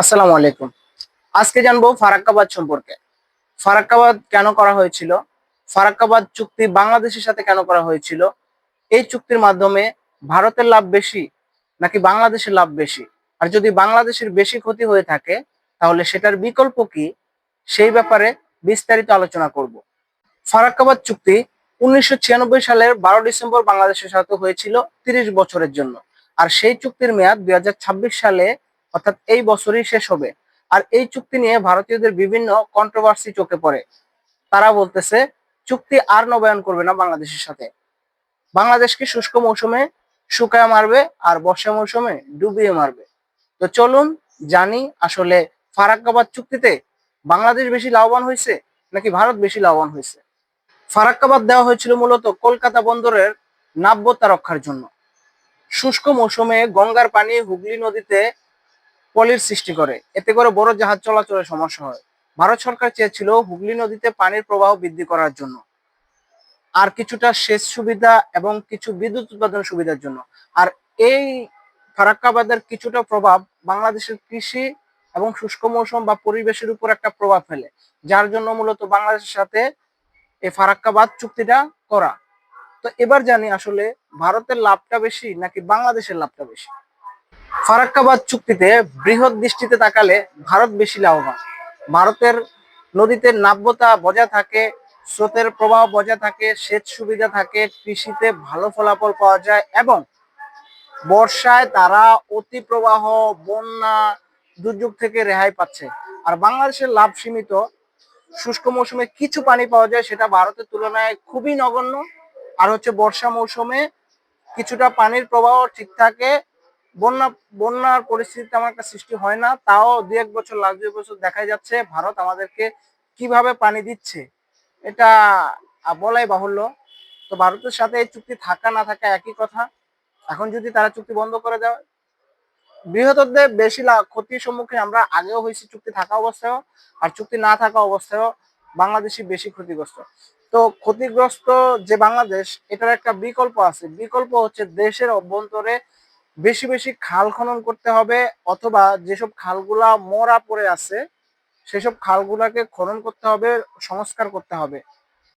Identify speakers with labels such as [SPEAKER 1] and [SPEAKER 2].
[SPEAKER 1] আসসালামু আলাইকুম। আজকে জানব ফারাক্কাবাদ সম্পর্কে। ফারাক্কাবাদ কেন করা হয়েছিল? ফারাক্কাবাদ চুক্তি বাংলাদেশের সাথে কেন করা হয়েছিল? এই চুক্তির মাধ্যমে ভারতের লাভ বেশি নাকি বাংলাদেশের লাভ বেশি? আর যদি বাংলাদেশের বেশি ক্ষতি হয়ে থাকে, তাহলে সেটার বিকল্প কি? সেই ব্যাপারে বিস্তারিত আলোচনা করব। ফারাক্কাবাদ চুক্তি উনিশশো ছিয়ানব্বই সালের বারো ডিসেম্বর বাংলাদেশের সাথে হয়েছিল তিরিশ বছরের জন্য। আর সেই চুক্তির মেয়াদ দুই হাজার ছাব্বিশ সালে অর্থাৎ এই বছরই শেষ হবে। আর এই চুক্তি নিয়ে ভারতীয়দের বিভিন্ন কন্ট্রোভার্সি চোখে পড়ে। তারা বলতেছে, চুক্তি আর নবায়ন করবে না বাংলাদেশের সাথে। বাংলাদেশকে শুষ্ক মৌসুমে শুকায় মারবে আর বর্ষা মৌসুমে ডুবিয়ে মারবে? তো চলুন জানি আসলে ফারাক্কাবাদ চুক্তিতে বাংলাদেশ বেশি লাভবান হয়েছে নাকি ভারত বেশি লাভবান হয়েছে? ফারাক্কাবাদ দেওয়া হয়েছিল মূলত কলকাতা বন্দরের নাব্যতা রক্ষার জন্য। শুষ্ক মৌসুমে গঙ্গার পানি হুগলি নদীতে পলির সৃষ্টি করে। এতে করে বড় জাহাজ চলাচলের সমস্যা হয়। ভারত সরকার চেয়েছিল হুগলি নদীতে পানির প্রবাহ বৃদ্ধি করার জন্য। আর কিছুটা সেচ সুবিধা এবং কিছু বিদ্যুৎ উৎপাদন সুবিধার জন্য। আর এই ফারাক্কাবাদের কিছুটা প্রভাব বাংলাদেশের কৃষি এবং শুষ্ক মৌসুম বা পরিবেশের উপর একটা প্রভাব ফেলে। যার জন্য মূলত বাংলাদেশের সাথে এই ফারাক্কাবাদ চুক্তিটা করা। তো এবার জানি আসলে ভারতের লাভটা বেশি নাকি বাংলাদেশের লাভটা বেশি? ফারাক্কাবাদ চুক্তিতে বৃহৎ দৃষ্টিতে তাকালে ভারত বেশি লাভবান। ভারতের নদীতে নাব্যতা বজায় থাকে, স্রোতের প্রবাহ বজায় থাকে, সেচ সুবিধা থাকে, কৃষিতে ভালো ফলাফল পাওয়া যায় এবং বর্ষায় তারা অতি প্রবাহ, বন্যা, দুর্যোগ থেকে রেহাই পাচ্ছে। আর বাংলাদেশের লাভ সীমিত, শুষ্ক মৌসুমে কিছু পানি পাওয়া যায়, সেটা ভারতের তুলনায় খুবই নগণ্য। আর হচ্ছে বর্ষা মৌসুমে কিছুটা পানির প্রবাহ ঠিক থাকে বন্যা বন্যার পরিস্থিতি আমার একটা সৃষ্টি হয় না, তাও দু এক বছর লাখ দুই বছর দেখা যাচ্ছে ভারত আমাদেরকে কীভাবে পানি দিচ্ছে। এটা বলাই বাহুল্য। তো ভারতের সাথে এই চুক্তি থাকা না থাকা একই কথা। এখন যদি তারা চুক্তি বন্ধ করে দেয় বৃহত্তরদের বেশি ক্ষতির সম্মুখীন আমরা আগেও হয়েছি চুক্তি থাকা অবস্থায়ও, আর চুক্তি না থাকা অবস্থায়ও বাংলাদেশি বেশি ক্ষতিগ্রস্ত। তো ক্ষতিগ্রস্ত যে বাংলাদেশ, এটার একটা বিকল্প আছে। বিকল্প হচ্ছে দেশের অভ্যন্তরে বেশি বেশি খাল খনন করতে হবে অথবা যেসব খালগুলা মরা পড়ে আছে, সেসব খালগুলাকে খনন করতে হবে, সংস্কার করতে হবে।